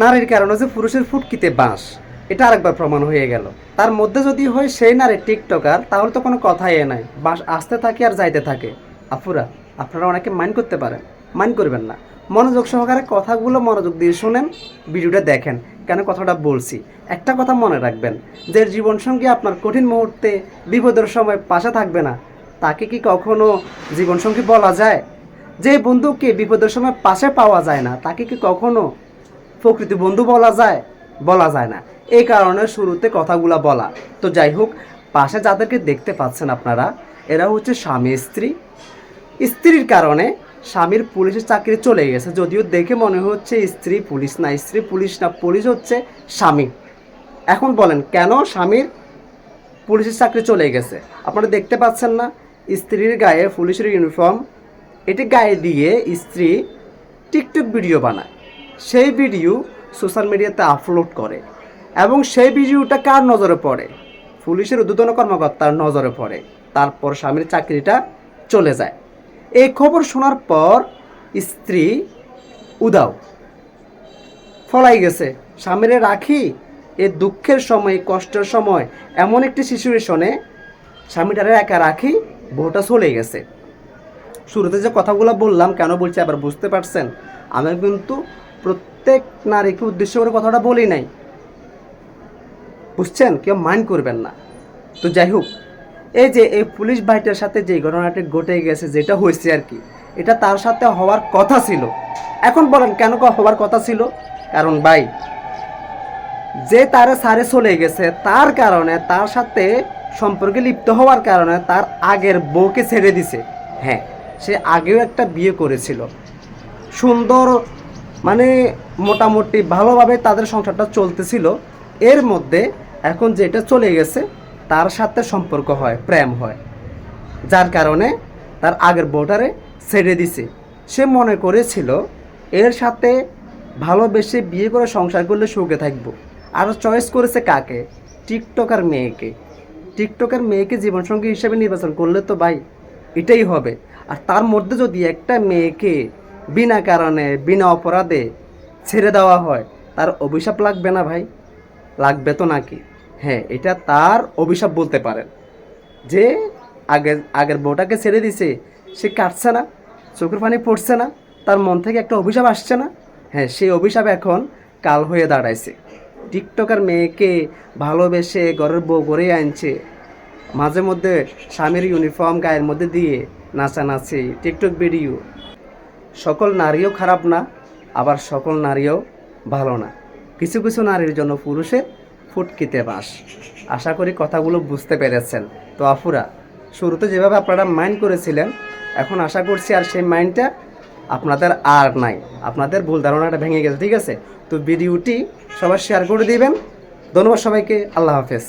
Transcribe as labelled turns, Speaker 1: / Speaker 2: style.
Speaker 1: নারীর কারণে যে পুরুষের ফুটকিতে বাঁশ। এটা আরেকবার প্রমাণ হয়ে গেল। তার মধ্যে যদি হয় সেই নারী টিকটকার, তাহলে তো কোনো কথাই নাই। বাঁশ আসতে থাকে আর যাইতে থাকে। আফুরা আপনারা অনেকে মাইন্ড করতে পারেন। মাইন্ড করবেন না। মনোযোগ সহকারে কথাগুলো মনোযোগ দিয়ে শুনেন, ভিডিওটা দেখেন। কেন কথাটা বলছি? একটা কথা মনে রাখবেন, যে জীবনসঙ্গী আপনার কঠিন মুহূর্তে, বিপদের সময় পাশে থাকবে না। তাকে কি কখনো জীবনসঙ্গী বলা যায়? যে বন্ধুকে বিপদের সময় পাশে পাওয়া যায় না, তাকে কি কখনো প্রকৃত বন্ধু বলা যায়? বলা যায় না। এই কারণে শুরুতে কথাগুলা বলা। তো যাই হোক, পাশে যাদেরকে দেখতে পাচ্ছেন আপনারা, এরা হচ্ছে স্বামী স্ত্রী। স্ত্রীর কারণে স্বামীর পুলিশের চাকরি চলে গেছে। যদিও দেখে মনে হচ্ছে স্ত্রী পুলিশ না, স্ত্রী পুলিশ না, পুলিশ হচ্ছে স্বামী। এখন বলেন, কেন স্বামীর পুলিশের চাকরি চলে গেছে? আপনারা দেখতে পাচ্ছেন না, স্ত্রীর গায়ে পুলিশের ইউনিফর্ম এটি গায়ে দিয়ে স্ত্রী টিকটক ভিডিও বানায়। সেই ভিডিও সোশ্যাল মিডিয়াতে আপলোড করে এবং সেই ভিডিওটা কার নজরে পড়ে? পুলিশের উদ্বোধন কর্মকর্তার নজরে পড়ে। তারপর স্বামীর চাকরিটা চলে যায়। এই খবর শোনার পর স্ত্রী উদাও। ফলাই গেছে। স্বামীরে রাখি এ দুঃখের সময়, কষ্টের সময়, এমন একটি সিচুয়েশনে স্বামীটারে একা রাখি বউটা চলে গেছে। শুরুতে যে কথাগুলো বললাম, কেন বলছি আবার বুঝতে পারছেন? আমি কিন্তু প্রত্যেক নারীকে উদ্দেশ্য করে কথাটা বলি নাই। বুঝছেন? কেউ মাইন্ড করবেন না। তো যাই হোক, এই যে এই পুলিশ ভাইটার সাথে যে ঘটনাটি ঘটে গেছে, যেটা হয়েছে আর কি, এটা তার সাথে হওয়ার কথা ছিল। এখন বলেন, কেন হওয়ার কথা ছিল? কারণ ভাই, যে তার সারে চলে গেছে, তার কারণে তার সাথে সম্পর্কে লিপ্ত হওয়ার কারণে তার আগের বউকে ছেড়ে দিছে। হ্যাঁ সে আগেও একটা বিয়ে করেছিল। সুন্দর মানে মোটামুটি ভালোভাবে তাদের সংসারটা চলতেছিল। এর মধ্যে এখন যেটা চলে গেছে, তার সাথে সম্পর্ক হয়, প্রেম হয়। যার কারণে তার আগের বউটারে ছেড়ে দিছে। সে মনে করেছিল, এর সাথে ভালোবেসে বিয়ে করে সংসার করলে সুখে থাকব। আর চয়েস করেছে কাকে? টিকটকার মেয়েকে। টিকটকার মেয়েকে জীবনসঙ্গী হিসেবে নির্বাচন করলে তো ভাই এটাই হবে। আর তার মধ্যে যদি একটা মেয়েকে বিনা কারণে, বিনা অপরাধে ছেড়ে দেওয়া হয়। তার অভিশাপ লাগবে না ভাই? লাগবে তো নাকি? হ্যাঁ এটা তার অভিশাপ বলতে পারেন। যে আগের আগের বউটাকে ছেড়ে দিছে, সে কাটছে না, চোখের পানি পড়ছে না, তার মন থেকে একটা অভিশাপ আসছে না। হ্যাঁ সেই অভিশাপ এখন কাল হয়ে দাঁড়াইছে। টিকটকার মেয়েকে ভালোবেসে ঘরের বউ গড়ে আনছে। মাঝে মধ্যে স্বামীর ইউনিফর্ম গায়ের মধ্যে দিয়ে নাচানাচি, টিকটক ভিডিও সকল নারীও খারাপ না, আবার সকল নারীও ভালো না। কিছু কিছু নারীর জন্য পুরুষের ফুটকিতে বাস। আশা করি কথাগুলো বুঝতে পেরেছেন। তো আফুরা শুরুতে যেভাবে আপনারা মাইন্ড করেছিলেন, এখন আশা করছি আর সেই মাইন্ডটা আপনাদের আর নাই। আপনাদের ভুল ধারণাটা ভেঙে গেছে, ঠিক আছে? তো ভিডিওটি সবাই শেয়ার করে দিবেন। ধন্যবাদ সবাইকে। আল্লাহ হাফেজ।